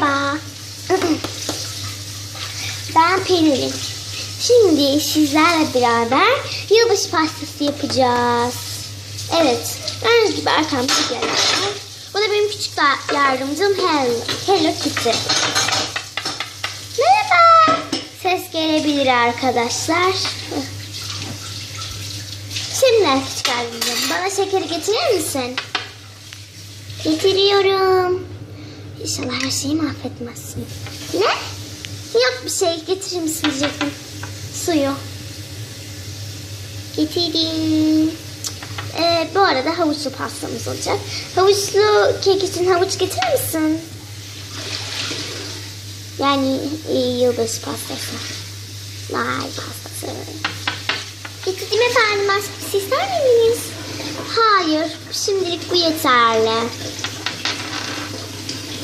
Merhaba. Ben Pelin. Şimdi sizlerle beraber yılbaşı pastası yapacağız. Evet, gördüğünüz gibi arkamda gelen. Bu da benim küçük yardımcım Hello, Hello Kitty. Merhaba. Ses gelebilir arkadaşlar. Şimdi küçük yardımcım bana şekeri getirir misin? Getiriyorum. İnşallah her şeyi mahvetmezsin. Ne? Yok bir şey getirir misin diyecektim. Suyu. Getirdim. Ee, bu arada havuçlu pastamız olacak. Havuçlu kek için havuç getirir misin? Yani e, yıldız pastası. Vay pastası. Getirdim efendim. Başka bir şey ister miydiniz? Hayır. Şimdilik bu yeterli.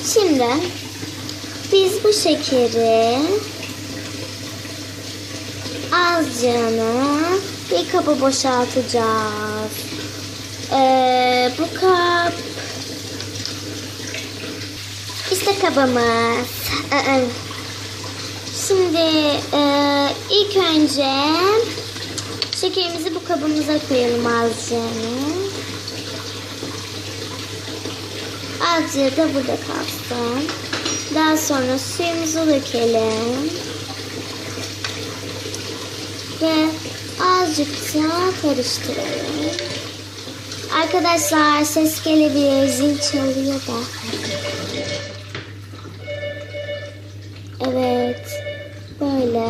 Şimdi biz bu şekeri azıcığını bir kaba boşaltacağız. Ee, bu kap işte kabımız. Ee, Şimdi e, ilk önce şekerimizi bu kabımıza koyalım azıcığını. Azıcık da burada kalsın. Daha sonra suyumuzu dökelim. Ve azıcık da karıştıralım. Arkadaşlar ses gelebilir. Zil çalıyor da. Evet. Böyle.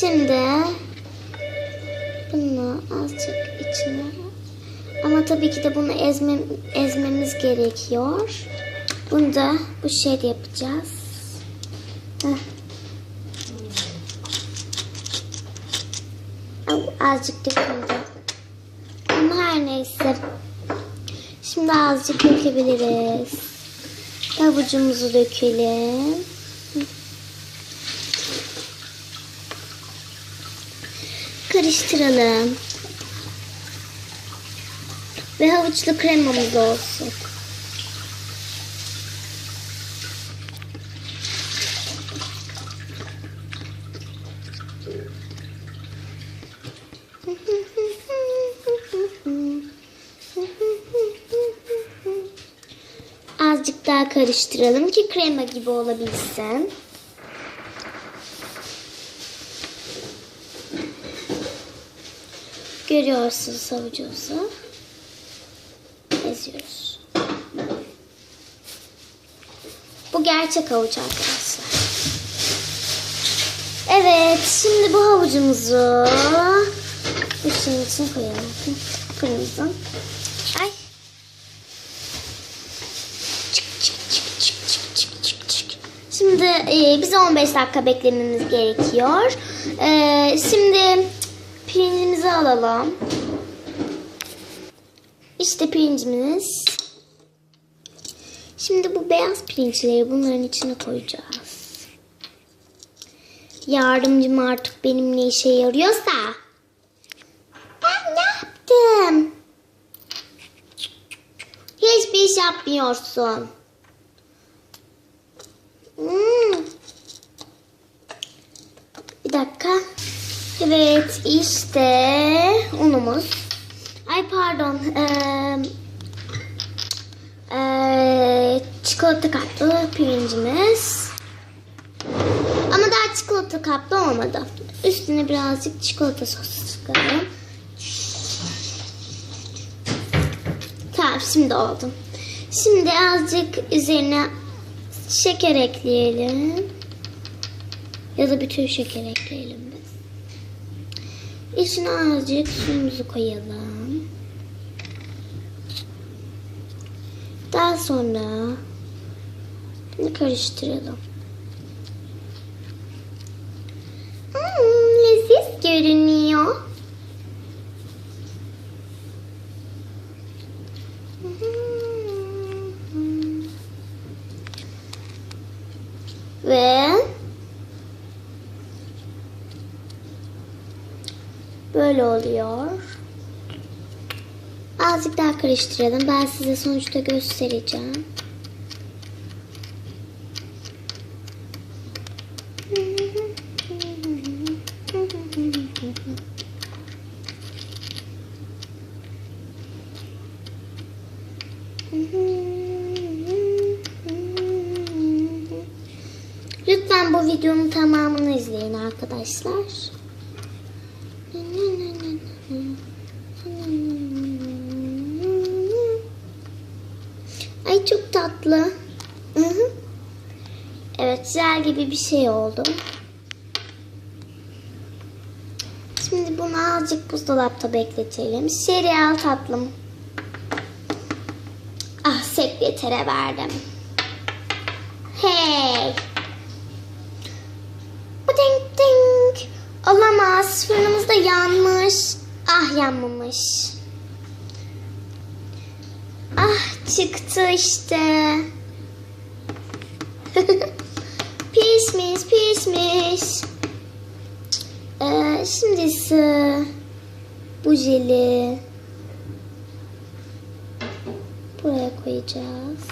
Şimdi tabii ki de bunu ezmem, ezmemiz gerekiyor. Bunu da bu şeyde yapacağız. Heh. Azıcık döküldü. Ama her neyse. Şimdi azıcık dökebiliriz. Havucumuzu dökelim. Karıştıralım. Ve havuçlu kremamız olsun. Azıcık daha karıştıralım ki krema gibi olabilsin. Görüyorsunuz havucumuzu Gerçek havuç arkadaşlar. Evet, şimdi bu havucumuzu şeyin içine koyalım. Kırmızı. Ay. Çık, çık, çık, çık, çık, çık, çık, çık. Şimdi e, bize 15 dakika beklememiz gerekiyor. E, şimdi pirincimizi alalım. İşte pirincimiz. Şimdi bu beyaz pirinçleri bunların içine koyacağız. Yardımcım artık benim ne işe yarıyorsa. Ben ne yaptım? Hiçbir iş yapmıyorsun. Hmm. Bir dakika. Evet işte unumuz. Ay pardon. Ee, ee, çikolata kaplı pirincimiz. Ama daha çikolata kaplı olmadı. Üstüne birazcık çikolata sosu sıkalım. Tamam şimdi oldu. Şimdi azıcık üzerine şeker ekleyelim. Ya da bütün şeker ekleyelim biz. İçine azıcık suyumuzu koyalım. Daha sonra karıştıralım. Hmm, leziz görünüyor. Ve böyle oluyor. Azıcık daha karıştıralım. Ben size sonuçta göstereceğim. Lütfen bu videonun tamamını izleyin arkadaşlar. Ay çok tatlı. Evet jel gibi bir şey oldu. Şimdi bunu azıcık buzdolapta bekletelim. Şereal tatlım. Ah sekretere verdim. Hey. Ding ding. Olamaz. Fırınımız da yanmış. Ah yanmamış. Ah çıktı işte. pişmiş pişmiş. Ee, şimdi ise bu jeli buraya koyacağız.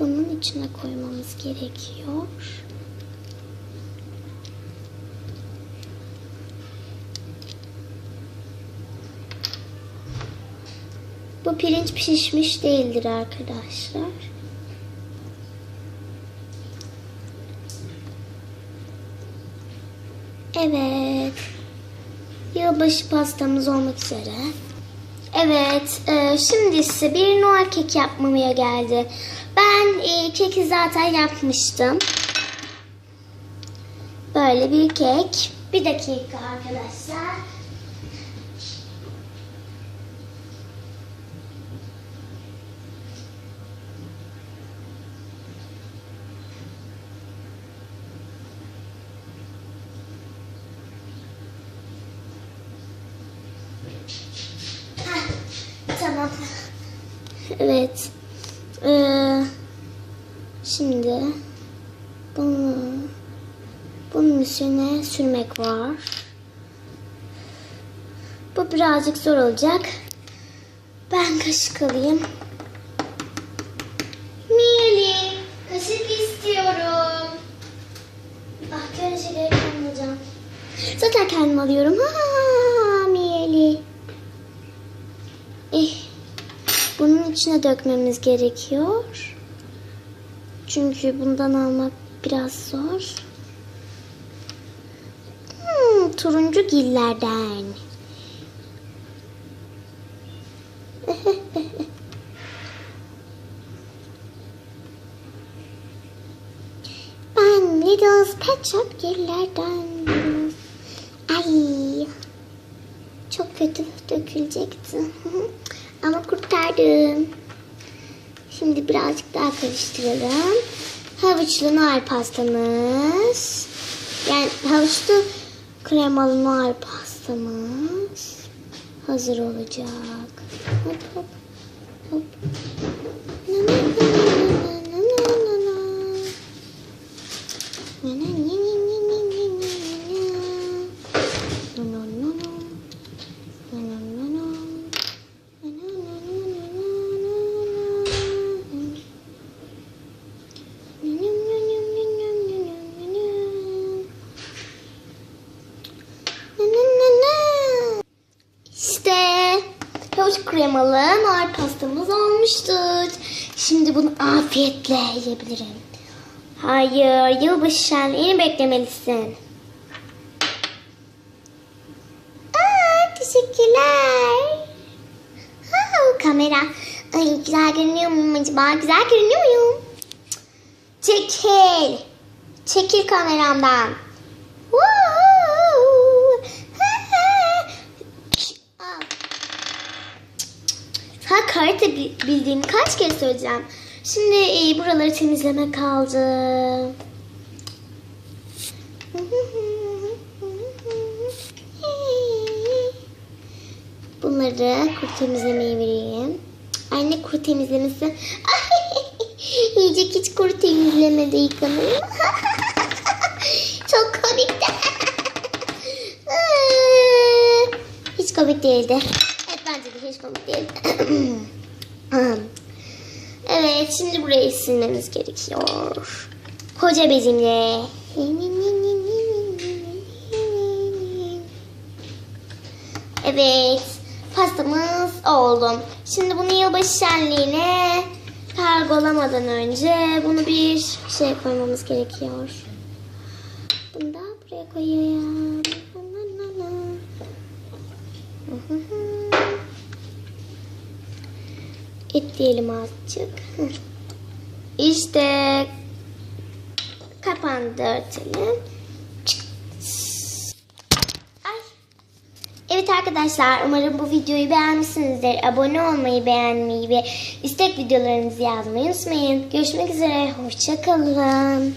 Bunun içine koymamız gerekiyor. Bu pirinç pişmiş değildir arkadaşlar. Evet. Yılbaşı pastamız olmak üzere. Evet, e, şimdi ise bir Noel keki yapmaya geldi. Ben e, keki zaten yapmıştım. Böyle bir kek. Bir dakika arkadaşlar. Tamam. Evet. Ee, şimdi bunu bunun üstüne sürmek var. Bu birazcık zor olacak. Ben kaşık alayım. Miyeli, kaşık istiyorum. Ah, böyle şeyleri kullanacağım. Zaten kendim alıyorum. Ha, Miyeli. Eh, bunun içine dökmemiz gerekiyor. Çünkü bundan almak biraz zor. Hmm, turuncu gillerden. ben Lidl's Pet Shop gillerden. Ay. Çok kötü dökülecekti. Ama kurtardım. Şimdi birazcık daha karıştıralım. Havuçlu Noel pastamız. Yani havuçlu kremalı Noel pastamız hazır olacak. Hop hop hop. Kremalı nar pastamız olmuştur. Şimdi bunu afiyetle yiyebilirim. Hayır, yılbaşı şenliğini beklemelisin. Aa, teşekkürler. Ha, kamera. Ay, güzel görünüyor muyum acaba? Güzel görünüyor muyum? Çekil. Çekil kameramdan. Woo! Ha, ha. Aa. Ha karate bi- bildiğimi kaç kere söyleyeceğim. Şimdi e, buraları temizleme kaldı. Bunları kuru temizlemeye vereyim. Anne kuru temizlemesi. Yiyecek hiç kuru temizlemede yıkanır. Çok komikti. hiç komik değildi. Evet bence de hiç komik değildi. Evet şimdi burayı silmemiz gerekiyor. Koca bezimle. Evet pastamız oldu. Şimdi bunu yılbaşı şenliğine kargolamadan önce bunu bir şey koymamız gerekiyor. Bunu da buraya koyayım. Ekleyelim azıcık. İşte kapandı örtelim. Ay. Evet arkadaşlar umarım bu videoyu beğenmişsinizdir. Abone olmayı, beğenmeyi ve istek videolarınızı yazmayı unutmayın. Görüşmek üzere. Hoşçakalın.